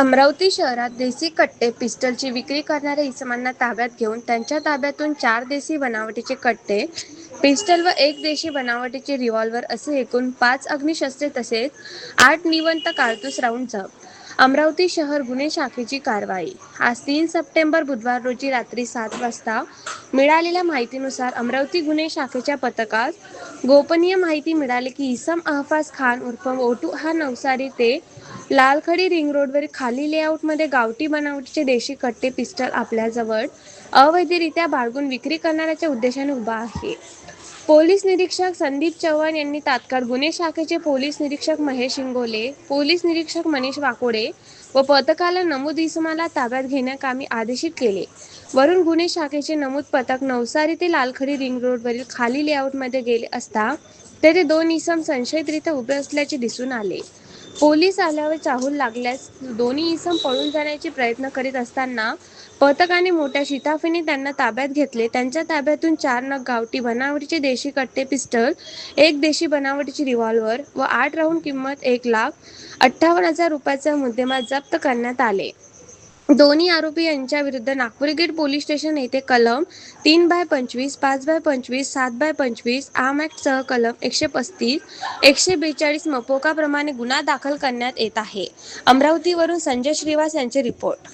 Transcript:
अमरावती शहरात देसी कट्टे पिस्टलची विक्री करणाऱ्या इसमांना ताब्यात घेऊन त्यांच्या ताब्यातून चार देसी बनावटीचे कट्टे पिस्टल व एक देशी बनावटीचे रिव्हॉल्वर असे एकूण पाच अग्निशस्त्रे तसेच आठ निवंत कारतूस राऊंड जप्त अमरावती शहर गुन्हे शाखेची कारवाई. आज तीन सप्टेंबर बुधवार रोजी रात्री सात वाजता मिळालेल्या माहितीनुसार अमरावती गुन्हे शाखेच्या पथकास गोपनीय माहिती मिळाली की इसम अहफाज खान उर्फ ओटू हा नवसारी ते लालखडी रिंग रोडवरील खाली लेआउटमध्ये गावठी बनावटीचे देशी कट्टे पिस्टल आपल्याजवळ अवैधरित्या बाळगून विक्री करण्याच्या उद्देशाने उभा आहे. पोलीस निरीक्षक संदीप चव्हाण यांनी तात्काळ गुन्हे शाखेचे पोलीस निरीक्षक महेश इंगोले पोलीस निरीक्षक मनीष वाकोडे व पथकाला नमूद इसमाला ताब्यात घेण्याकामी आदेशित केले. वरून गुन्हे शाखेचे नमूद पथक नवसारी ते लालखडी रिंग रोडवरील खाली लेआउटमध्ये गेले असता तेथे दोन इसम संशयितरित्या उभे असल्याचे दिसून आले. पोलीस आल्यावर चाहूल लागल्यास दोन्ही इसम पळून जाण्याचे प्रयत्न करीत असताना पथकाने मोठ्या शिताफीने त्यांना ताब्यात घेतले. त्यांच्या ताब्यातून चार नग गावठी बनावटीचे देशी कट्टे पिस्टल एक देशी बनावटीची रिव्हॉल्वर व आठ राऊंड किंमत एक लाख अठ्ठावन्न हजार रुपयाचा मुद्देमाल जप्त करण्यात आले. दोन्ही आरोपी यांच्या विरुद्ध नागपूर गेट पोलीस स्टेशन येथे कलम तीन बाय पंचवीस पाच बाय पंचवीस सात बाय पंचवीस आम ॲक्ट सह कलम एकशे पस्तीस एकशे बेचाळीस मपोका प्रमाणे गुन्हा दाखल करण्यात येत आहे. अमरावतीवरून संजय श्रीवास यांचे रिपोर्ट.